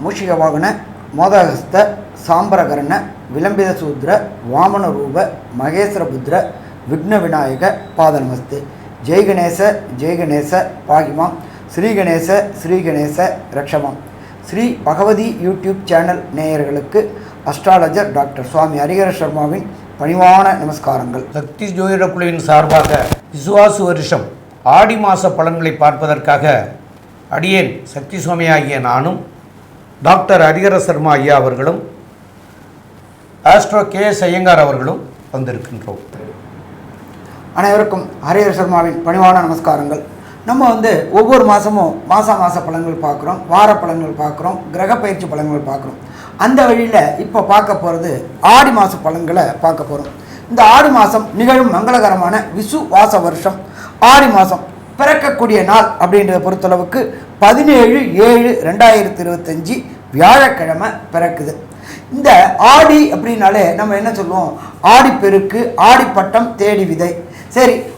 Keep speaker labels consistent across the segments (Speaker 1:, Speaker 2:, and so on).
Speaker 1: மூஷிக வாகன மோதகஸ்த சாம்பரகரண விளம்பித சூத்ர வாமன ரூப மகேஸ்வர புத்திர விக்ன விநாயக பாதநமஸ்து ஜெய் கணேச ஜெய் கணேச பாகிமாம் ஸ்ரீ கணேச ஸ்ரீ கணேச ரக்ஷமாம் ஸ்ரீ பகவதி யூடியூப் சேனல் நேயர்களுக்கு அஸ்ட்ராலஜர் டாக்டர் சுவாமி ஹரிகர சர்மாவின் பணிவான நமஸ்காரங்கள்.
Speaker 2: சக்தி ஜோதிட குழுவின் சார்பாக விசுவாசு வருஷம் ஆடி மாத பலன்களை பார்ப்பதற்காக அடியேன் சக்தி சுவாமி ஆகிய நானும் டாக்டர் ஹரிஹர சர்மா ஐயா அவர்களும் ஆஸ்ட்ரோ கே எஸ் ஐயங்கார் அவர்களும் வந்திருக்கின்றோம்.
Speaker 1: அனைவருக்கும் ஹரிஹர சர்மாவின் பணிவான நமஸ்காரங்கள். நம்ம வந்து ஒவ்வொரு மாதமும் மாத மாத பலன்கள் பார்க்குறோம் வார பலன்கள் பார்க்குறோம் கிரக பயிற்சி பலன்கள் பார்க்குறோம். அந்த வழியில் இப்போ பார்க்க போகிறது ஆடி மாத பலன்களை பார்க்க போகிறோம் இந்த ஆடி மாதம் நிகழும் மங்களகரமான விசு வாச வருஷம். ஆடி மாதம் பிறக்கக்கூடிய நாள் அப்படின்றத பொறுத்தளவுக்கு பதினேழு ஏழு ரெண்டாயிரத்தி இருபத்தஞ்சி வியாழக்கிழமை பிறக்குது. இந்த ஆடி அப்படின்னாலே நம்ம என்ன சொல்லுவோம்? ஆடிப்பெருக்கு ஆடிப்பட்டம் தேடி விதை. சரி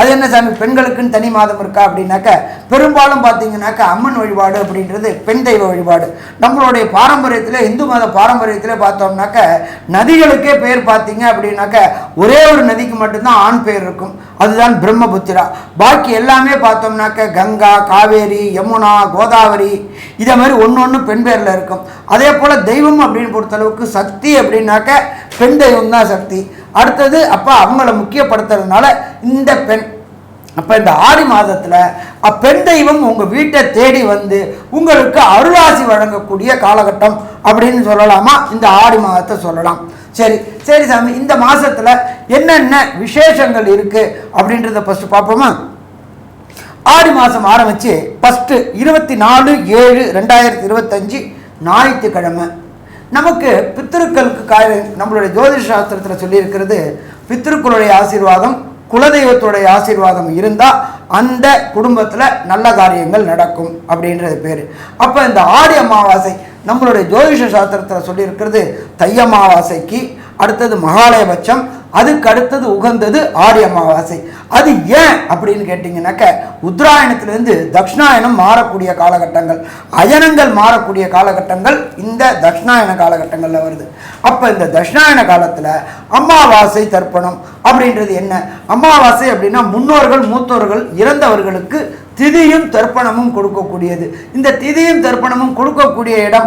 Speaker 1: அது என்ன சாமி பெண்களுக்குன்னு தனி மாதம் இருக்கா அப்படின்னாக்க பெரும்பாலும் பார்த்தீங்கன்னாக்க அம்மன் வழிபாடு அப்படின்றது பெண் தெய்வ வழிபாடு. நம்மளுடைய பாரம்பரியத்தில் இந்து மத பாரம்பரியத்தில் பார்த்தோம்னாக்க நதிகளுக்கே பேர் பார்த்தீங்க அப்படின்னாக்க ஒரே ஒரு நதிக்கு மட்டும்தான் ஆண் பேர் இருக்கும். அதுதான் பிரம்மபுத்திரா. பாக்கி எல்லாமே பார்த்தோம்னாக்க கங்கா காவேரி யமுனா கோதாவரி இதே மாதிரி ஒன்று ஒன்று பெண் பேரில் இருக்கும். அதே போல் தெய்வம் அப்படின்னு பொறுத்தளவுக்கு சக்தி அப்படின்னாக்க பெண் தெய்வம் தான் சக்தி. அடுத்தது அப்போ அவங்கள முக்கியப்படுத்துறதுனால இந்த பெண் அப்போ இந்த ஆடி மாதத்தில் அப்பெண் தெய்வம் உங்கள் வீட்டை தேடி வந்து உங்களுக்கு அருளாசி வழங்கக்கூடிய காலகட்டம் அப்படின்னு சொல்லலாமா? இந்த ஆடி மாதத்தை சொல்லலாம். சரி சரி சாமி இந்த மாதத்தில் என்னென்ன விசேஷங்கள் இருக்குது அப்படின்றத ஃபஸ்ட்டு பார்ப்போமா? ஆடி மாதம் ஆரம்பித்து ஃபஸ்ட்டு இருபத்தி நாலு ஏழு ரெண்டாயிரத்தி இருபத்தஞ்சி ஞாயிற்றுக்கிழமை. நமக்கு பித்திருக்களுக்கு காய நம்மளுடைய ஜோதிஷ சாஸ்திரத்தில் சொல்லியிருக்கிறது பித்திருக்களுடைய ஆசீர்வாதம் குலதெய்வத்துடைய ஆசீர்வாதம் இருந்தால் அந்த குடும்பத்தில் நல்ல காரியங்கள் நடக்கும் அப்படின்றது பேர். அப்போ இந்த ஆடி அமாவாசை நம்மளுடைய ஜோதிஷ சாஸ்திரத்தில் சொல்லியிருக்கிறது தை அமாவாசைக்கு அடுத்தது மகாலயபட்சம் அதுக்கு அடுத்தது உகந்தது ஆடி அமாவாசை. அது ஏன் அப்படின்னு கேட்டிங்கனாக்க உத்தராயணத்திலேருந்து தக்ஷணாயனம் மாறக்கூடிய காலகட்டங்கள் அயனங்கள் மாறக்கூடிய காலகட்டங்கள் இந்த தக்ஷணாயன காலகட்டங்களில் வருது. அப்போ இந்த தட்சிணாயன காலத்தில் அமாவாசை தர்ப்பணம் அப்படின்றது என்ன? அமாவாசை அப்படின்னா முன்னோர்கள் மூத்தோர்கள் இறந்தவர்களுக்கு திதியும் தர்ப்பணமும் கொடுக்கக்கூடியது. இந்த திதியும் தர்ப்பணமும் கொடுக்கக்கூடிய இடம்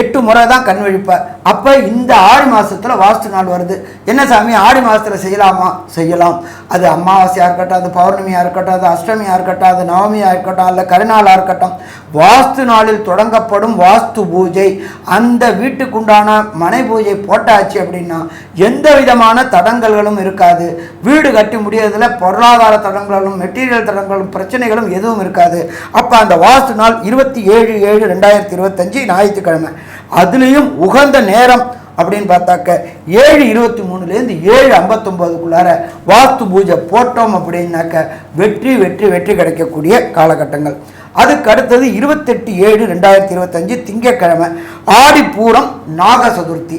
Speaker 1: எட்டு முறை தான் கண் விழிப்பார் அப்போ இந்த ஆடி மாதத்தில் வாஸ்து நாள் வருது. என்ன சாமி ஆடி மாதத்தில் செய்யலாமா? செய்யலாம். அது அமாவாசையாக இருக்கட்டும் அது பௌர்ணமியாக இருக்கட்டும் அது அஷ்டமியாக இருக்கட்டும் அது நவமியாக இருக்கட்டும் அல்ல கருநாளாக இருக்கட்டும் வாஸ்து நாளில் தொடங்கப்படும் வாஸ்து பூஜை. அந்த வீட்டுக்குண்டான மனை பூஜை போட்டாச்சு அப்படின்னா எந்த விதமான தடங்கல்களும் இருக்காது. வீடு கட்டி முடியறதுல பொருளாதார தடங்களும் மெட்டீரியல் தடங்களும் பிரச்சனைகளும் எதுவும் இருக்காது. அப்போ அந்த வாஸ்து நாள் இருபத்தி ஏழு ஏழு ரெண்டாயிரத்தி இருபத்தஞ்சு ஞாயிற்றுக்கிழமை. அதுலேயும் உகந்த நேரம் அப்படின்னு பார்த்தாக்க ஏழு இருபத்தி மூணுலேருந்து ஏழு ஐம்பத்தொம்போதுக்குள்ளார வாஸ்து பூஜை போட்டோம் அப்படின்னாக்க வெற்றி வெற்றி வெற்றி கிடைக்கக்கூடிய காலகட்டங்கள். அதுக்கு அடுத்தது இருபத்தெட்டு ஏழு ரெண்டாயிரத்தி இருபத்தஞ்சு திங்கட்கிழமை ஆடி பூரம் நாக சதுர்த்தி.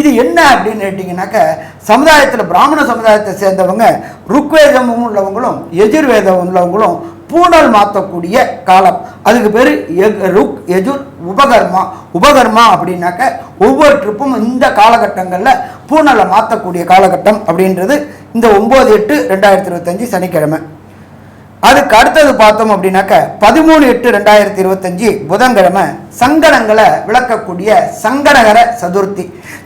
Speaker 1: இது என்ன அப்படின்னு கேட்டிங்கனாக்க சமுதாயத்தில் பிராமண சமுதாயத்தை சேர்ந்தவங்க ருக்வேதமும் உள்ளவங்களும் எஜுர்வேதம் உள்ளவங்களும் பூணல் மாற்றக்கூடிய காலம். அதுக்கு பேர் ருக் எஜுர் உபகர்மா. உபகர்மா அப்படின்னாக்க ஒவ்வொரு ட்ரிப்பும் இந்த காலகட்டங்களில் பூணலை மாற்றக்கூடிய காலகட்டம் அப்படின்றது இந்த ஒம்பது எட்டு ரெண்டாயிரத்தி இருபத்தஞ்சி சனிக்கிழமை. அதுக்கு அடுத்தது பார்த்தோம் அப்படின்னாக்க பதிமூணு எட்டு ரெண்டாயிரத்தி இருபத்தஞ்சி புதன்கிழமை. சங்கடங்களை விளக்கக்கூடிய சங்கடகர சதுர்த்தி.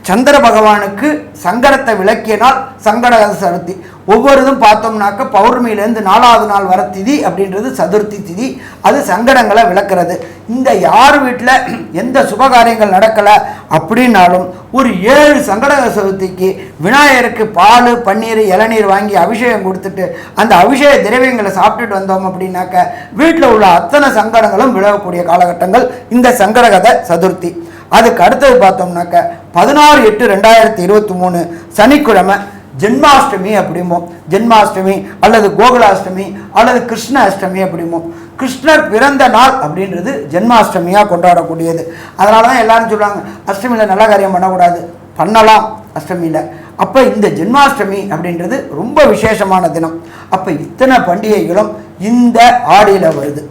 Speaker 1: சந்திர பகவானுக்கு சங்கடத்தை விளக்கிய நாள் சங்கடகர சதுர்த்தி. ஒவ்வொருதும் பார்த்தோம்னாக்க பௌர்ணமியிலேருந்து நாலாவது நாள் வர திதி அப்படின்றது சதுர்த்தி திதி. அது சங்கடங்களை விளக்குறது. இந்த யார் வீட்டில் எந்த சுபகாரியங்கள் நடக்கலை அப்படின்னாலும் ஒரு ஏழு சங்கடகர சதுர்த்திக்கு விநாயகருக்கு பால் பன்னீர் இளநீர் வாங்கி அபிஷேகம் கொடுத்துட்டு அந்த அபிஷேக திரவியங்களை சாப்பிட்டுட்டு வந்தோம் அப்படின்னாக்க வீட்டில் உள்ள அத்தனை சங்கடங்களும் விலகக்கூடிய காலகட்டங்கள் இந்த சங்கடகத சதுர்த்தி. அதுக்கு அடுத்தது பார்த்தோம்னாக்க பதினாறு எட்டு ரெண்டாயிரத்தி இருபத்தி மூணு சனிக்கிழமை ஜென்மாஷ்டமி அப்படிம்போம். ஜென்மாஷ்டமி அல்லது கோகுலாஷ்டமி அல்லது கிருஷ்ண அஷ்டமி அப்படிம்போம். கிருஷ்ணர் பிறந்த நாள் அப்படின்றது ஜென்மாஷ்டமியாக கொண்டாடக்கூடியது. அதனால தான் எல்லாரும் சொல்லுவாங்க அஷ்டமியில் நல்ல காரியம் பண்ணக்கூடாது. பண்ணலாம் அஷ்டமியில். அப்போ இந்த ஜென்மாஷ்டமி அப்படின்றது ரொம்ப விசேஷமான தினம். அப்போ இத்தனை பண்டிகைகளும் இந்த ஆடியில் வருது.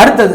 Speaker 1: அடுத்தது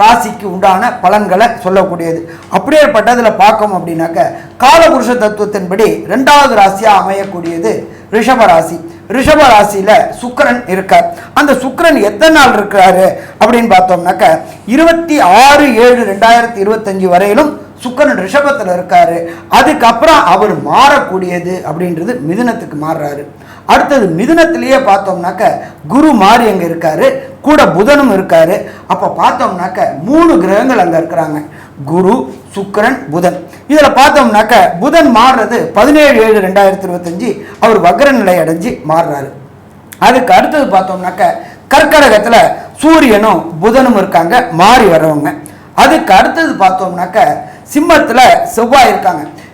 Speaker 1: ராசிக்கு உண்டான பலன்களை சொல்லக்கூடியது. அப்படியேப்பட்டதில் பார்க்கோம் அப்படின்னாக்க காலபுருஷ தத்துவத்தின்படி ரெண்டாவது ராசியாக அமையக்கூடியது ரிஷப ராசி ரிஷப ராசியில் சுக்கரன் இருக்கார். அந்த சுக்கரன் எத்தனை நாள் இருக்கிறாரு அப்படின்னு பார்த்தோம்னாக்க இருபத்தி ஆறு ஏழு ரெண்டாயிரத்தி இருபத்தஞ்சு வரையிலும் சுக்கிரன் ரிஷபத்தில் இருக்காரு. அதுக்கப்புறம் அவர் மாறக்கூடியது அப்படின்றது மிதுனத்துக்கு மாறுறாரு. அடுத்தது மிதுனத்திலேயே பார்த்தோம்னாக்க குரு மாறி அங்கே இருக்காரு. கூட புதனும் இருக்காரு. அப்போ பார்த்தோம்னாக்க மூணு கிரகங்கள் அங்கே இருக்கிறாங்க. குரு சுக்கிரன் புதன். இதில் பார்த்தோம்னாக்க புதன் மாறுறது பதினேழு ஏழு ரெண்டாயிரத்தி இருபத்தஞ்சி அவர் வக்ர நிலை அடைஞ்சு மாறுறாரு. அதுக்கு அடுத்தது பார்த்தோம்னாக்க கர்க்கடகத்தில் சூரியனும் புதனும் இருக்காங்க மாறி வர்றவங்க. அதுக்கு அடுத்தது பார்த்தோம்னாக்க சிம்மத்தில் செவ்வாய் இருக்காங்க.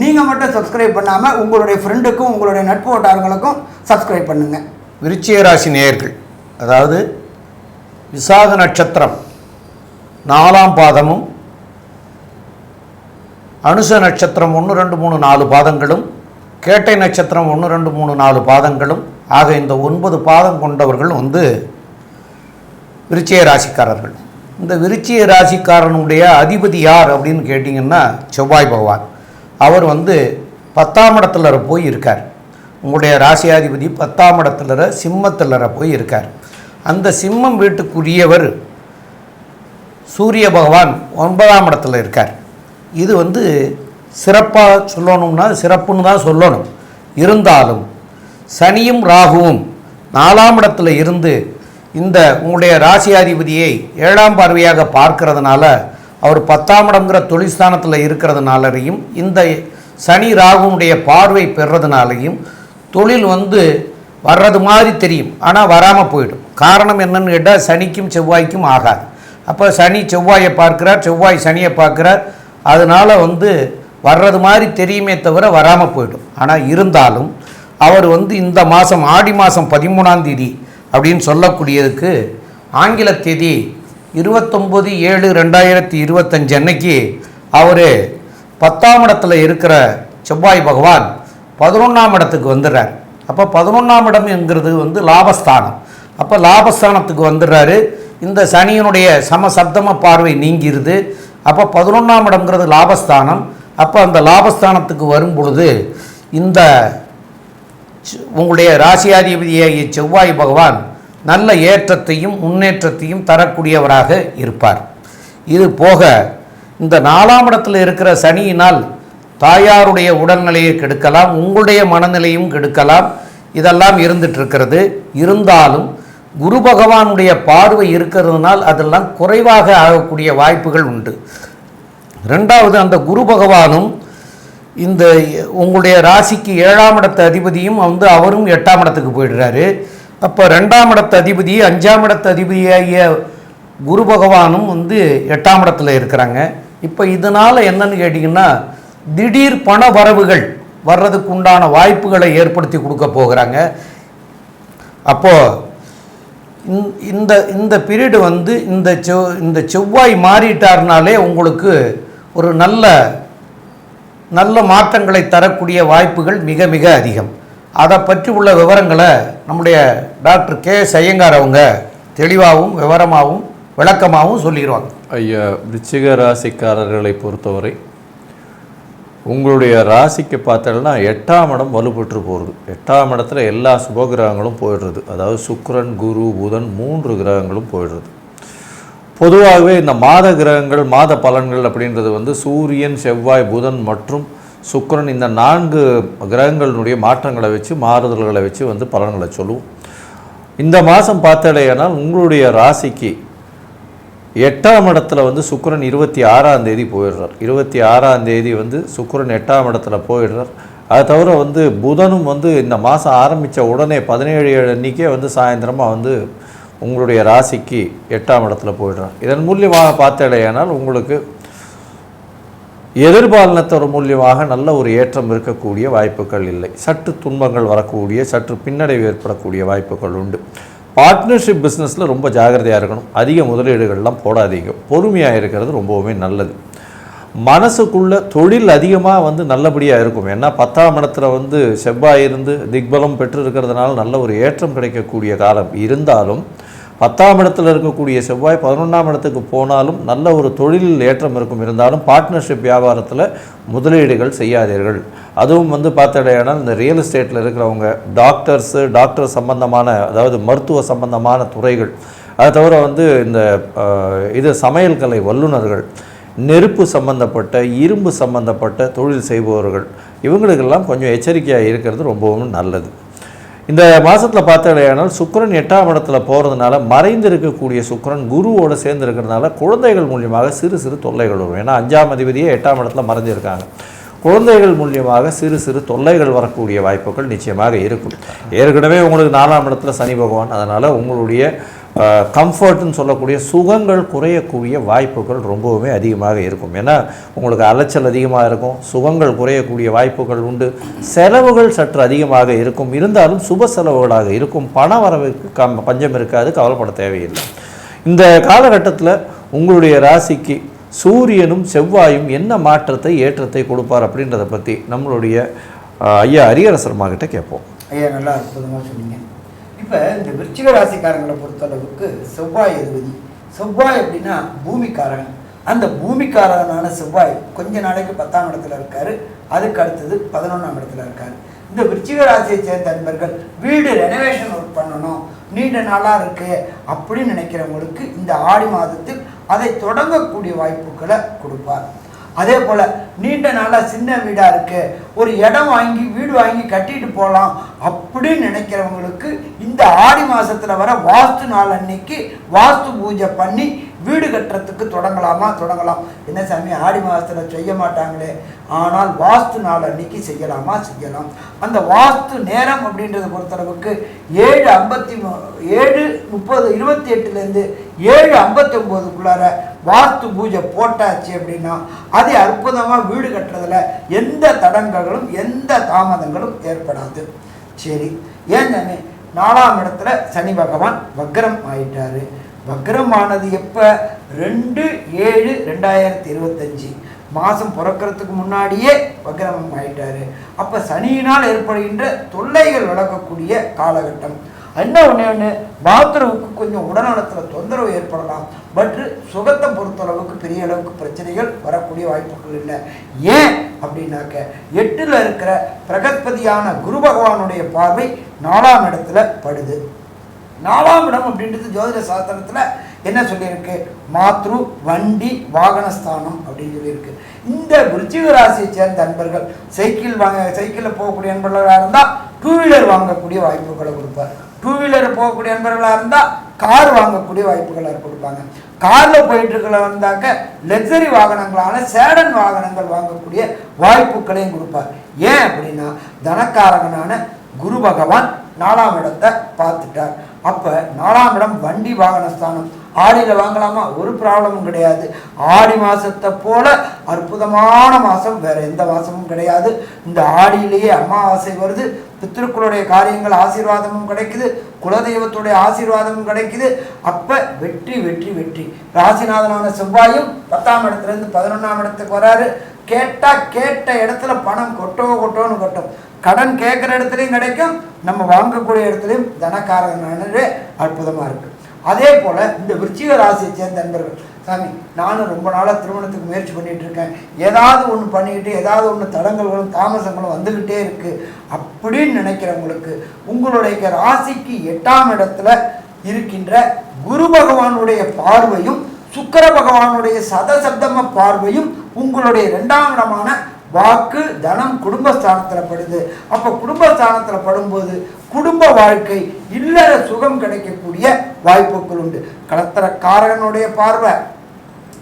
Speaker 1: நீங்கள் மட்டும் சப்ஸ்கிரைப் பண்ணாமல் உங்களுடைய ஃப்ரெண்டுக்கும் உங்களுடைய நட்பு வட்டாரங்களுக்கும் சப்ஸ்கிரைப் பண்ணுங்கள்
Speaker 2: விருச்சிய ராசி நேயர்கள் அதாவது விசாக நட்சத்திரம் நாலாம் பாதமும் அனுச நட்சத்திரம் ஒன்று ரெண்டு மூணு நாலு பாதங்களும் கேட்டை நட்சத்திரம் ஒன்று ரெண்டு மூணு நாலு பாதங்களும் ஆக இந்த ஒன்பது பாதம் கொண்டவர்கள் வந்து விருச்சிய ராசிக்காரர்கள் இந்த விருச்சிய ராசிக்காரனுடைய அதிபதி யார் அப்படின்னு கேட்டிங்கன்னா செவ்வாய் பகவான். அவர் வந்து பத்தாம் இடத்துல போய் இருக்கார் உங்களுடைய ராசியாதிபதி பத்தாம் இடத்துல சிம்மத்தில் போய் இருக்கார் அந்த சிம்மம் வீட்டுக்குரியவர் சூரிய பகவான் ஒன்பதாம் இடத்துல இருக்கார். இது வந்து சிறப்பாக சொல்லணும்னா சிறப்புன்னு தான் சொல்லணும். இருந்தாலும் சனியும் ராகுவும் நாலாம் இடத்துல இருந்து இந்த உங்களுடைய ராசியாதிபதியை ஏழாம் பார்வையாக பார்க்கறதுனால அவர் பத்தாம் இடங்கிற தொழில்ஸ்தானத்தில் இருக்கிறதுனாலையும் இந்த சனி ராகுனுடைய பார்வை பெறதுனாலையும் தொழில் வந்து வர்றது மாதிரி தெரியும். ஆனால் வராமல் போயிடும். காரணம் என்னன்னு கேட்டால் சனிக்கும் செவ்வாய்க்கும் ஆகாது. அப்போ சனி செவ்வாயை பார்க்கிறார் செவ்வாய் சனியை பார்க்கிறார். அதனால் வந்து வர்றது மாதிரி தெரியுமே தவிர வராமல் போயிடும். ஆனால் இருந்தாலும் அவர் வந்து இந்த மாதம் ஆடி மாதம் பதிமூணாம் தேதி அப்படின்னு சொல்லக்கூடியதுக்கு ஆங்கில தேதி இருபத்தொம்பது ஏழு ரெண்டாயிரத்தி இருபத்தஞ்சு அன்னைக்கு அவர் பத்தாம் இடத்துல இருக்கிற செவ்வாய் பகவான் பதினொன்றாம் இடத்துக்கு வந்துடுறார். அப்போ பதினொன்றாம் இடம் என்கிறது வந்து லாபஸ்தானம். அப்போ லாபஸ்தானத்துக்கு வந்துடுறாரு. இந்த சனியினுடைய சமசப்தம பார்வை நீங்கிருது. அப்போ பதினொன்றாம் இடம்ங்கிறது லாபஸ்தானம். அப்போ அந்த லாபஸ்தானத்துக்கு வரும் பொழுது இந்த உங்களுடைய ராசியாதிபதியாகிய செவ்வாய் பகவான் நல்ல ஏற்றத்தையும் முன்னேற்றத்தையும் தரக்கூடியவராக இருப்பார். இது போக இந்த நாலாம் இடத்தில் இருக்கிற சனியினால் தாயாருடைய உடல்நிலையை கெடுக்கலாம் உங்களுடைய மனநிலையும் கெடுக்கலாம். இதெல்லாம் இருந்துட்டு இருக்கிறது இருந்தாலும் குரு பகவானுடைய பார்வை இருக்கிறதுனால் அதெல்லாம் குறைவாக ஆகக்கூடிய வாய்ப்புகள் உண்டு. ரெண்டாவது அந்த குரு பகவானும் இந்த உங்களுடைய ராசிக்கு ஏழாம் இடத்த அதிபதியும் வந்து அவரும் எட்டாம் இடத்துக்கு போயிடுறாரு. அப்போ ரெண்டாம் இடத்து அதிபதி அஞ்சாம் இடத்து அதிபதியாகிய குரு பகவானும் வந்து எட்டாம் இடத்துல இருக்கிறாங்க. இப்போ இதனால் என்னன்னு கேட்டிங்கன்னா திடீர் பண வரவுகள் வர்றதுக்கு உண்டான வாய்ப்புகளை ஏற்படுத்தி கொடுக்க போகிறாங்க. அப்போது இந்த- இந்த இந்த பீரியடு வந்து இந்த செவ் இந்த செவ்வாய் மாறிட்டார்னாலே உங்களுக்கு ஒரு நல்ல நல்ல மாற்றங்களை தரக்கூடிய வாய்ப்புகள் மிக மிக அதிகம். அதை பற்றி உள்ள விவரங்களை நம்முடைய டாக்டர் கே. சையங்கார் அவங்க தெளிவாகவும் விவரமாகவும் விளக்கமாகவும் சொல்லிடுவாங்க.
Speaker 3: ஐயா விச்சிக ராசிக்காரர்களை பொறுத்தவரை உங்களுடைய ராசிக்கு பார்த்தோன்னா எட்டாம் இடம் வலுப்பெற்று போகிறது எட்டாம் இடத்துல எல்லா சுபகிரகங்களும் போயிடுறது. அதாவது சுக்ரன் குரு புதன் மூன்று கிரகங்களும் போயிடுறது. பொதுவாகவே இந்த மாத கிரகங்கள் மாத பலன்கள் அப்படின்றது வந்து சூரியன் செவ்வாய் புதன் மற்றும் சுக்கரன் இந்த நான்கு கிரகங்களினுடைய மாற்றங்களை வச்சு மாறுதல்களை வச்சு வந்து பலன்களை சொல்லுவோம். இந்த மாதம் பார்த்தடையானால் உங்களுடைய ராசிக்கு எட்டாம் இடத்துல வந்து சுக்கரன் இருபத்தி ஆறாம் தேதி போயிடுறார். இருபத்தி ஆறாம் தேதி வந்து சுக்கரன் எட்டாம் இடத்துல போயிடுறார். அது தவிர வந்து புதனும் வந்து இந்த மாதம் ஆரம்பித்த உடனே பதினேழு ஏழு அன்றைக்கே வந்து சாயந்தரமாக வந்து உங்களுடைய ராசிக்கு எட்டாம் இடத்துல போயிடுறார். இதன் மூலியமாக பார்த்தடையானால் உங்களுக்கு எதிர்பாலனத்தர் மூலியமாக நல்ல ஒரு ஏற்றம் இருக்கக்கூடிய வாய்ப்புகள் இல்லை. சற்று துன்பங்கள் வரக்கூடிய சற்று பின்னடைவு ஏற்படக்கூடிய வாய்ப்புகள் உண்டு. பார்ட்னர்ஷிப் பிஸ்னஸில் ரொம்ப ஜாகிரதையாக இருக்கணும். அதிக முதலீடுகள்லாம் போடாதீங்க. பொறுமையாக இருக்கிறது ரொம்பவுமே நல்லது. மனசுக்குள்ள தொழில் அதிகமாக வந்து நல்லபடியாக இருக்கும். ஏன்னா பத்தாம் இடத்துல வந்து செவ்வாய் இருந்து திக்பலம் பெற்று இருக்கிறதுனால நல்ல ஒரு ஏற்றம் கிடைக்கக்கூடிய காலம் இருந்தாலும் பத்தாம் இடத்தில் இருக்கக்கூடிய செவ்வாய் பதினொன்றாம் இடத்துக்கு போனாலும் நல்ல ஒரு தொழிலில் ஏற்றம் இருக்கும். இருந்தாலும் பார்ட்னர்ஷிப் வியாபாரத்தில் முதலீடுகள் செய்யாதீர்கள். அதுவும் வந்து பார்த்தடையானா இந்த ரியல் எஸ்டேட்டில் இருக்கிறவங்க டாக்டர்ஸு டாக்டர் சம்பந்தமான அதாவது மருத்துவ சம்பந்தமான துறைகள். அதை தவிர வந்து இந்த இது சமையல் கலை வல்லுநர்கள் நெருப்பு சம்பந்தப்பட்ட இரும்பு சம்பந்தப்பட்ட தொழில் செய்பவர்கள் இவங்களுக்கெல்லாம் கொஞ்சம் எச்சரிக்கையாக இருக்கிறது ரொம்பவும் நல்லது. இந்த மாதத்தில் பார்த்தடையானால் சுக்கரன் எட்டாம் இடத்துல போகிறதுனால மறைந்து இருக்கக்கூடிய சுக்கரன் குருவோடு சேர்ந்து இருக்கிறதுனால குழந்தைகள் மூலியமாக சிறு சிறு தொல்லைகள் வரும். ஏன்னா அஞ்சாம் அதிபதியே எட்டாம் இடத்துல மறைஞ்சிருக்காங்க. குழந்தைகள் மூலியமாக சிறு சிறு தொல்லைகள் வரக்கூடிய வாய்ப்புகள் நிச்சயமாக இருக்கும். ஏற்கனவே உங்களுக்கு நாலாம் இடத்துல சனி பகவான். அதனால் உங்களுடைய கம்ஃபர்ட்னு சொல்லக்கூடிய சுகங்கள் குறையக்கூடிய வாய்ப்புகள் ரொம்பவுமே அதிகமாக இருக்கும். ஏன்னா உங்களுக்கு அலைச்சல் அதிகமாக இருக்கும் சுகங்கள் குறையக்கூடிய வாய்ப்புகள் உண்டு செலவுகள் சற்று அதிகமாக இருக்கும். இருந்தாலும் சுப செலவுகளாக இருக்கும். பண வரவுக்கு கம் பஞ்சம் இருக்காது கவலைப்பட தேவையில்லை. இந்த காலகட்டத்தில் உங்களுடைய ராசிக்கு சூரியனும் செவ்வாயும் என்ன மாற்றத்தை ஏற்றத்தை கொடுப்பார் அப்படின்றத பற்றி நம்மளுடைய ஐயா அரியரசர்மா கிட்ட கேட்போம்.
Speaker 1: ஐயா நல்லா அற்புதமாக சொன்னீங்க. இப்போ இந்த விருச்சிக ராசிக்காரங்களை பொறுத்தளவுக்கு செவ்வாய் அதிபதி. செவ்வாய் அப்படின்னா பூமிக்காரன். அந்த பூமிக்காரனான செவ்வாய் கொஞ்ச நாளைக்கு பத்தாம் இடத்துல இருக்காரு. அதுக்கு அடுத்தது பதினொன்றாம் இடத்துல இருக்காரு. இந்த விருச்சிக ராசியை சேர்ந்த நண்பர்கள் வீடு ரெனோவேஷன் ஒர்க் பண்ணணும் நீண்ட நாளாக இருக்கு அப்படின்னு நினைக்கிறவங்களுக்கு இந்த ஆடி மாதத்தில் அதை தொடங்கக்கூடிய வாய்ப்புகளை கொடுப்பார். அதே போல் நீண்ட நாளாக சின்ன வீடாக இருக்குது ஒரு இடம் வாங்கி வீடு வாங்கி கட்டிட்டு போகலாம் அப்படின்னு நினைக்கிறவங்களுக்கு இந்த ஆடி மாதத்தில் வர வாஸ்து நாள் அன்னைக்கு வாஸ்து பூஜை பண்ணி வீடு கட்டுறதுக்கு தொடங்கலாமா? தொடங்கலாம். என்ன சாமி ஆடி மாதத்தில் செய்ய மாட்டாங்களே. ஆனால் வாஸ்து நாள் அன்னைக்கு செய்யலாமா? செய்யலாம். அந்த வாஸ்து நேரம் அப்படின்றத பொறுத்தளவுக்கு ஏழு ஐம்பத்தி ஏழு முப்பது இருபத்தி எட்டுலேருந்து ஏழு ஐம்பத்தொம்போதுக்குள்ளார வாஸ்து பூஜை போட்டாச்சு அப்படின்னா அது அற்புதமாக வீடு கட்டுறதுல எந்த தடங்கல்களும் எந்த தாமதங்களும் ஏற்படாது. சரி. ஏன் நாலாம் இடத்துல சனி பகவான் வக்ரம் ஆயிட்டாரு. வக்ரமானது எப்போ? ரெண்டு ஏழு ரெண்டாயிரத்தி இருபத்தஞ்சி. மாதம் பிறக்கிறதுக்கு முன்னாடியே வக்ரமம் ஆயிட்டாரு. அப்போ சனியினால் ஏற்படுகின்ற தொல்லைகள் விளக்கக்கூடிய காலகட்டம். என்ன ஒன்று ஒன்று பாத்ரூமுக்கு கொஞ்சம் உடல்நலத்தில் தொந்தரவு ஏற்படலாம். பட் சுகத்தை பொறுத்தளவுக்கு பெரிய அளவுக்கு பிரச்சனைகள் வரக்கூடிய வாய்ப்புகள் இல்லை. ஏன் அப்படின்னாக்க எட்டில் இருக்கிற பிரகஸ்பதியான குரு பகவானுடைய பார்வை நாலாம் இடத்துல படுது. நாலாம் இடம் அப்படின்றது ஜோதிட சாஸ்திரத்தில் என்ன சொல்லியிருக்கு? மாத்ரு வண்டி வாகனஸ்தானம் அப்படின்னு சொல்லியிருக்கு. இந்த விருச்சிக ராசியை சேர்ந்த நண்பர்கள் சைக்கிள் வாங்க சைக்கிளில் போகக்கூடிய நண்பர்களாக இருந்தால் டூ வீலர் வாங்கக்கூடிய வாய்ப்புகளை கொடுப்பார். டூ வீலர் போகக்கூடிய நண்பர்களாக இருந்தால் கார் வாங்கக்கூடிய வாய்ப்புகளை கொடுப்பாங்க. காரில் போயிட்டுருக்கிற வந்தாக்க லக்ஸரி வாகனங்களான சேடன் வாகனங்கள் வாங்கக்கூடிய வாய்ப்புகளையும் கொடுப்பார். ஏன் அப்படின்னா தனக்காரகனான குரு பகவான் நாலாம் இடத்தை பார்த்துட்டார். அப்போ நாலாம் இடம் வண்டி வாகனஸ்தானம் ஆடியில் வாங்கலாமா? ஒரு ப்ராப்ளமும் கிடையாது. ஆடி மாதத்தை போல அற்புதமான மாதம் வேறு எந்த மாதமும் கிடையாது. இந்த ஆடியிலேயே அமாவாசை வருது. பித்திருக்களுடைய காரியங்கள் ஆசீர்வாதமும் கிடைக்குது. குலதெய்வத்துடைய ஆசீர்வாதமும் கிடைக்குது. அப்போ வெற்றி வெற்றி வெற்றி. ராசிநாதனான செவ்வாயும் பத்தாம் இடத்துலேருந்து பதினொன்றாம் இடத்துக்கு வராரு. கேட்டால் கேட்ட இடத்துல பணம் கொட்டோ கொட்டோன்னு கொட்டும். கடன் கேட்குற இடத்துலையும் கிடைக்கும் நம்ம வாங்கக்கூடிய இடத்துலையும் தனக்காரகனானது அற்புதமாக இருக்குது அதே போல் இந்த விருச்சிக ராசியை சேர்ந்த நண்பர்கள் சாமி நானும் ரொம்ப நாளாக திருமணத்துக்கு முயற்சி பண்ணிகிட்டு இருக்கேன். ஏதாவது ஒன்று பண்ணிக்கிட்டு ஏதாவது ஒன்று தடங்கல்களும் தாமசங்களும் வந்துக்கிட்டே இருக்குது அப்படின்னு நினைக்கிறவங்களுக்கு உங்களுடைய ராசிக்கு எட்டாம் இடத்துல இருக்கின்ற குரு பகவானுடைய பார்வையும் சுக்கர பகவானுடைய சதசப்தம பார்வையும் உங்களுடைய ரெண்டாம் இடமான வாக்கு தனம் குடும்பஸ்தானத்தில் படுது. அப்போ குடும்பஸ்தானத்தில் படும்போது குடும்ப வாழ்க்கை இல்லற சுகம் கிடைக்கக்கூடிய வாய்ப்புகள் உண்டு. கலத்திரக்காரகனுடைய பார்வை.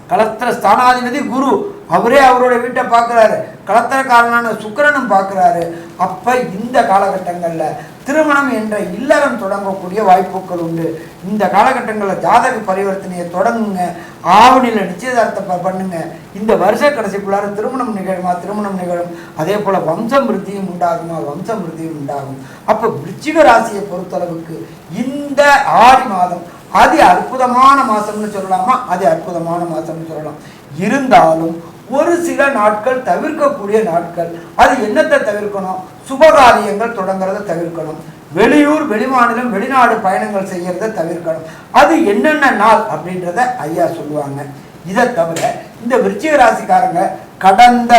Speaker 1: களத்திர ஸ்தானாதிபதி குரு. அவரே அவருடைய வீட்டை பார்க்குறாரு. களத்திரக்காரனான சுக்கிரனும் பார்க்குறாரு. அப்போ இந்த காலகட்டங்களில் திருமணம் என்ற இல்லறம் தொடங்கக்கூடிய வாய்ப்புகள் உண்டு. இந்த காலகட்டங்களில் ஜாதக பரிவர்த்தனையை தொடங்குங்க. ஆவணியில் நிச்சயதார்த்தம் ப- பண்ணுங்க. இந்த வருஷ கடைசிக்குள்ளார திருமணம் நிகழுமா திருமணம் நிகழும். அதே போல் வம்சம் விருத்தியும் உண்டாகுமா வம்சம் விருத்தியும் உண்டாகும். அப்போ விருச்சிக ராசியை பொறுத்தளவுக்கு இந்த ஆடி மாதம் அதி அற்புதமான மாதம்னு சொல்லலாமா? அதி அற்புதமான மாதம்னு சொல்லலாம். இருந்தாலும் ஒரு சில நாட்கள் தவிர்க்கக்கூடிய நாட்கள் அது என்னத்தை தவிர்க்கணும்? சுபகாரியங்கள் தொடங்குறத தவிர்க்கணும். வெளியூர் வெளிமாநிலம் வெளிநாடு பயணங்கள் செய்கிறத தவிர்க்கணும். அது என்னென்ன நாள் அப்படின்றத ஐயா சொல்லுவாங்க. இதை தவிர இந்த விருச்சிக ராசிக்காரங்க கடந்த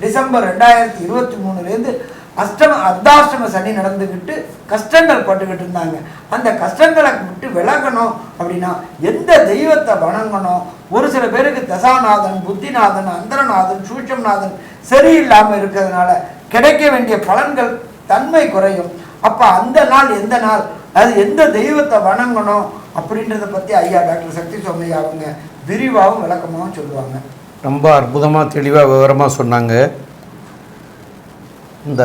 Speaker 1: டிசம்பர் ரெண்டாயிரத்தி இருபத்தி மூணுலேருந்து அஷ்டம அர்த்தாஷ்டம சனி நடந்துக்கிட்டு கஷ்டங்கள் பட்டுக்கிட்டு இருந்தாங்க. அந்த கஷ்டங்களை விட்டு விலகணும் அப்படின்னா எந்த தெய்வத்தை வணங்கணும்? ஒரு சில பேருக்கு தசாநாதன் புத்திநாதன் அந்தரநாதன் சூட்சம்நாதன் சரியில்லாமல் இருக்கிறதுனால கிடைக்க வேண்டிய பலன்கள் தன்மை குறையும். அப்போ அந்த நாள் எந்த நாள்? அது எந்த தெய்வத்தை வணங்கணும்? அப்படின்றத பற்றி ஐயா டாக்டர் சக்தி சோமையா அவங்க விரிவாகவும் விளக்கமாகவும் சொல்லுவாங்க.
Speaker 2: ரொம்ப அற்புதமாக தெளிவாக விவரமாக சொன்னாங்க. இந்த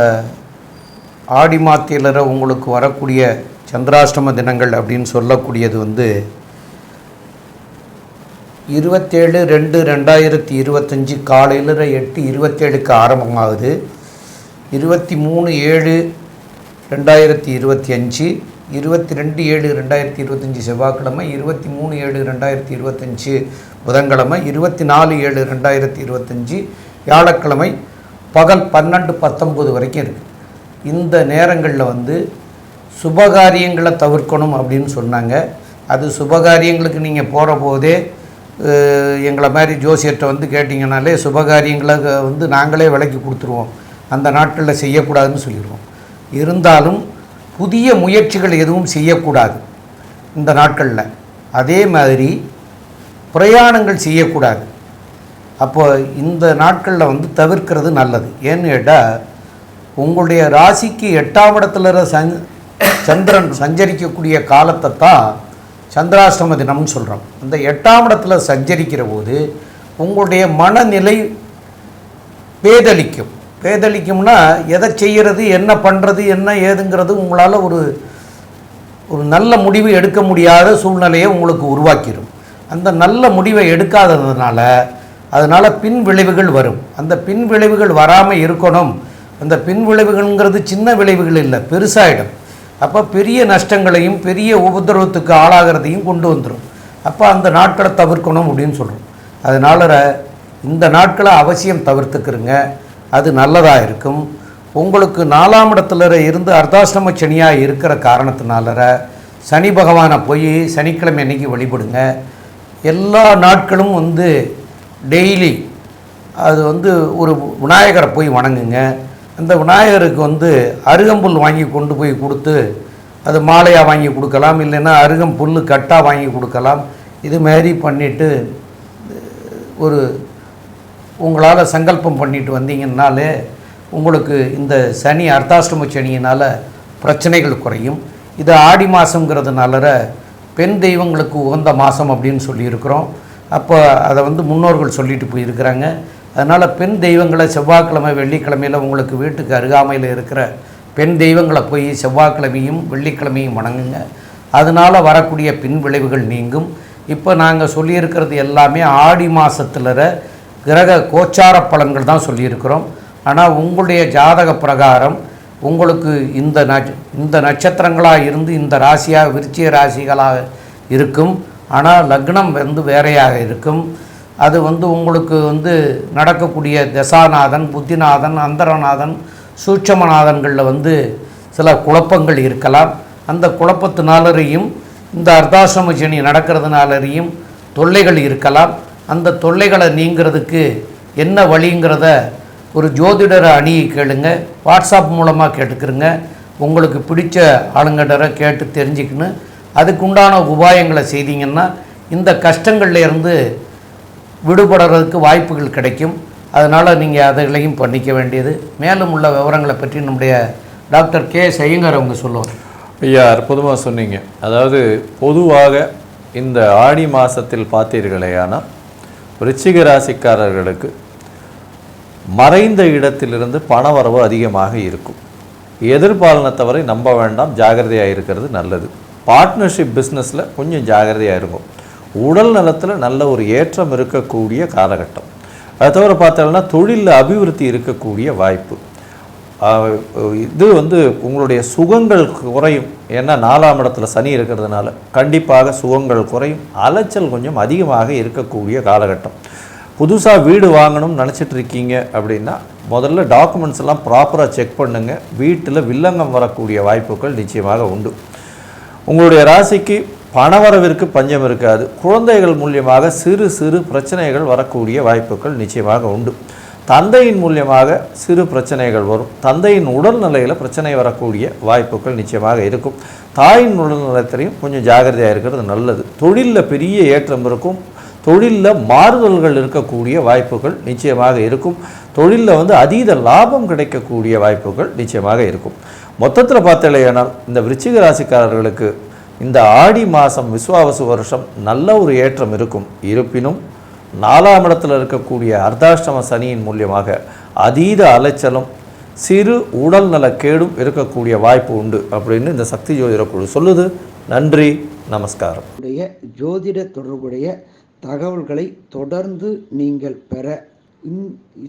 Speaker 2: ஆடி மாத்தியிலர உங்களுக்கு வரக்கூடிய சந்திராஷ்டம தினங்கள் அப்படின்னு சொல்லக்கூடியது வந்து இருபத்தேழு ரெண்டு ரெண்டாயிரத்தி இருபத்தஞ்சி காலையில் எட்டு இருபத்தேழுக்கு ஆரம்பமாகுது. இருபத்தி மூணு ஏழு ரெண்டாயிரத்தி இருபத்தி அஞ்சு இருபத்தி ரெண்டு ஏழு ரெண்டாயிரத்தி இருபத்தஞ்சி செவ்வாய்க்கிழமை இருபத்தி மூணு ஏழு ரெண்டாயிரத்தி இருபத்தஞ்சி புதன்கிழமை இருபத்தி நாலு ஏழு ரெண்டாயிரத்தி இருபத்தஞ்சி வியாழக்கிழமை பகல் பன்னெண்டு பத்தொம்பது வரைக்கும் இருக்குது இந்த நேரங்களில் வந்து சுபகாரியங்களை தவிர்க்கணும் அப்படின்னு சொன்னாங்க. அது சுபகாரியங்களுக்கு நீங்கள் போகிற போதே எங்களை மாதிரி ஜோசியர்கிட்ட வந்து கேட்டிங்கனாலே சுபகாரியங்களை வந்து நாங்களே விலைக்கு கொடுத்துருவோம். அந்த நாட்களில் செய்யக்கூடாதுன்னு சொல்லிடுவோம். இருந்தாலும் புதிய முயற்சிகள் எதுவும் செய்யக்கூடாது இந்த நாட்களில். அதே மாதிரி பிரயாணங்கள் செய்யக்கூடாது. அப்போது இந்த நாட்களில் வந்து தவிர்க்கிறது நல்லது. ஏன்னு கேட்டால் உங்களுடைய ராசிக்கு எட்டாம் இடத்துல சந் சந்திரன் சஞ்சரிக்கக்கூடிய காலத்தை தான் சந்திராஷ்டம தினம்னு சொல்கிறோம் அந்த எட்டாம் இடத்துல சஞ்சரிக்கிற போது உங்களுடைய மனநிலை பேதளிக்கும். பேதளிக்கும்னா எதை செய்கிறது என்ன பண்ணுறது என்ன ஏதுங்கிறது உங்களால் ஒரு ஒரு நல்ல முடிவு எடுக்க முடியாத சூழ்நிலையை உங்களுக்கு உருவாக்கிடும் அந்த நல்ல முடிவை எடுக்காததுனால அதனால் பின் விளைவுகள் வரும். அந்த பின் விளைவுகள் வராமல் இருக்கணும். அந்த பின் விளைவுகள்ங்கிறது சின்ன விளைவுகள் இல்லை பெருசாயிடும். அப்போ பெரிய நஷ்டங்களையும் பெரிய உபதிரவத்துக்கு ஆளாகிறதையும் கொண்டு வந்துடும் அப்போ அந்த நாட்களை தவிர்க்கணும் அப்படின்னு சொல்கிறோம் அதனால் இந்த நாட்களை அவசியம் தவிர்த்துக்கிறங்க. அது நல்லதாக இருக்கும். உங்களுக்கு நாலாம் இடத்துல இருந்து அர்த்தாஷ்டம சனியாக இருக்கிற காரணத்தினால சனி பகவானை போய் சனிக்கிழமை அன்னைக்கு வழிபடுங்க. எல்லா நாட்களும் வந்து டெய்லி. அது வந்து ஒரு விநாயகரை போய் வணங்குங்க. அந்த விநாயகருக்கு வந்து அருகம்புல் வாங்கி கொண்டு போய் கொடுத்து அது மாலையாக வாங்கி கொடுக்கலாம் இல்லைன்னா அருகம்புல் கட்டாக வாங்கி கொடுக்கலாம். இது மாரி பண்ணிவிட்டு ஒரு உங்களால் சங்கல்பம் பண்ணிட்டு வந்தீங்கன்னாலே உங்களுக்கு இந்த சனி அர்த்தாஷ்டம சனியினால் பிரச்சனைகள் குறையும். இது ஆடி மாதங்கிறதுனால பெண் தெய்வங்களுக்கு உகந்த மாதம் அப்படின்னு சொல்லியிருக்கிறோம். அப்போ அதை வந்து முன்னோர்கள் சொல்லிட்டு போயிருக்கிறாங்க. அதனால் பெண் தெய்வங்களை செவ்வாய்க்கிழமை வெள்ளிக்கிழமையில் உங்களுக்கு வீட்டுக்கு அருகாமையில் இருக்கிற பெண் தெய்வங்களை போய் செவ்வாய்க்கிழமையும் வெள்ளிக்கிழமையும் வணங்குங்க. அதனால் வரக்கூடிய பின் விளைவுகள் நீங்கும். இப்போ நாங்கள் சொல்லியிருக்கிறது எல்லாமே ஆடி மாதத்தில் கிரக கோச்சார பலன்கள் தான் சொல்லியிருக்கிறோம். ஆனால் உங்களுடைய ஜாதக பிரகாரம் உங்களுக்கு இந்த நட்ச இந்த நட்சத்திரங்களாக இருந்து இந்த ராசியாக விருச்சிய ராசிகளாக இருக்கும். ஆனால் லக்னம் வந்து வேறையாக இருக்கும். அது வந்து உங்களுக்கு வந்து நடக்கக்கூடிய தசாநாதன் புத்திநாதன் அந்தரநாதன் சூட்சமநாதன்களில் வந்து சில குழப்பங்கள் இருக்கலாம். அந்த குழப்பத்தினாலரையும் இந்த அர்த்தாசிரம சனி நடக்கிறதுனாலரையும் தொல்லைகள் இருக்கலாம். அந்த தொல்லைகளை நீங்கிறதுக்கு என்ன வழிங்கிறத ஒரு ஜோதிடரை அணியை கேளுங்க. வாட்ஸ்அப் மூலமாக கேட்டுக்கிறங்க. உங்களுக்கு பிடிச்ச ஆளுங்கடரை கேட்டு தெரிஞ்சுக்கின்னு அதுக்குண்டான உபாயங்களை செய்தீங்கன்னா இந்த கஷ்டங்கள்லேருந்து விடுபடுறதுக்கு வாய்ப்புகள் கிடைக்கும். அதனால் நீங்கள் அதுகளையும் பண்ணிக்க வேண்டியது. மேலும் உள்ள விவரங்களை பற்றி நம்முடைய டாக்டர் கே. ஐயங்கார் அவங்க சொல்லுவார்.
Speaker 3: ஐயா அற்புதமாக சொன்னீங்க. அதாவது பொதுவாக இந்த ஆடி மாதத்தில் பார்த்தீர்களேயானால் ரிச்சிக ராசிக்காரர்களுக்கு மறைந்த இடத்திலிருந்து பணவரவு அதிகமாக இருக்கும். எதிர்பாலனத்தவரை நம்ப வேண்டாம் ஜாகிரதையாக இருக்கிறது நல்லது. பார்ட்னர்ஷிப் பிஸ்னஸில் கொஞ்சம் ஜாகிரதையாக இருக்கும் உடல் நலத்தில் நல்ல ஒரு ஏற்றம் இருக்கக்கூடிய காலகட்டம். அது தவிர பார்த்தோம்னா தொழிலில் அபிவிருத்தி இருக்கக்கூடிய வாய்ப்பு. இது வந்து உங்களுடைய சுகங்கள் குறையும். ஏன்னா நாலாம் இடத்துல சனி இருக்கிறதுனால கண்டிப்பாக சுகங்கள் குறையும். அலைச்சல் கொஞ்சம் அதிகமாக இருக்கக்கூடிய காலகட்டம். புதுசாக வீடு வாங்கணும்னு நினச்சிட்டு இருக்கீங்க அப்படின்னா முதல்ல டாக்குமெண்ட்ஸ் எல்லாம் ப்ராப்பராக செக் பண்ணுங்கள் வீட்டில் வில்லங்கம் வரக்கூடிய வாய்ப்புகள் நிச்சயமாக உண்டு. உங்களுடைய ராசிக்கு பணவரவிற்கு பஞ்சம் இருக்காது. குழந்தைகள் மூலியமாக சிறு சிறு பிரச்சனைகள் வரக்கூடிய வாய்ப்புகள் நிச்சயமாக உண்டு. தந்தையின் மூலியமாக சிறு பிரச்சனைகள் வரும். தந்தையின் உடல்நிலையில் பிரச்சனை வரக்கூடிய வாய்ப்புகள் நிச்சயமாக இருக்கும். தாயின் உடல்நலத்திலையும் கொஞ்சம் ஜாகிரதையாக இருக்கிறது நல்லது. தொழிலில் பெரிய ஏற்றம் இருக்கும். தொழிலில் மாறுதல்கள் இருக்கக்கூடிய வாய்ப்புகள் நிச்சயமாக இருக்கும். தொழிலில் வந்து அதீத லாபம் கிடைக்கக்கூடிய வாய்ப்புகள் நிச்சயமாக இருக்கும். மொத்தத்தில் பார்த்தலையானால் இந்த விருச்சிக ராசிக்காரர்களுக்கு இந்த ஆடி மாதம் விஸ்வாவசு வருஷம் நல்ல ஒரு ஏற்றம் இருக்கும். இருப்பினும் நாலாம் இடத்தில் இருக்கக்கூடிய அர்த்தாஷ்டம சனியின் மூலியமாக அதீத அலைச்சலும் சிறு உடல் கேடும் இருக்கக்கூடிய வாய்ப்பு உண்டு அப்படின்னு இந்த சக்தி ஜோதிட குழு சொல்லுது. நன்றி நமஸ்காரம்.
Speaker 1: உடைய ஜோதிட தொடர்புடைய தகவல்களை தொடர்ந்து நீங்கள் பெற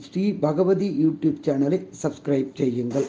Speaker 1: ஸ்ரீ பகவதி யூடியூப் சேனலை சப்ஸ்கிரைப் செய்யுங்கள்.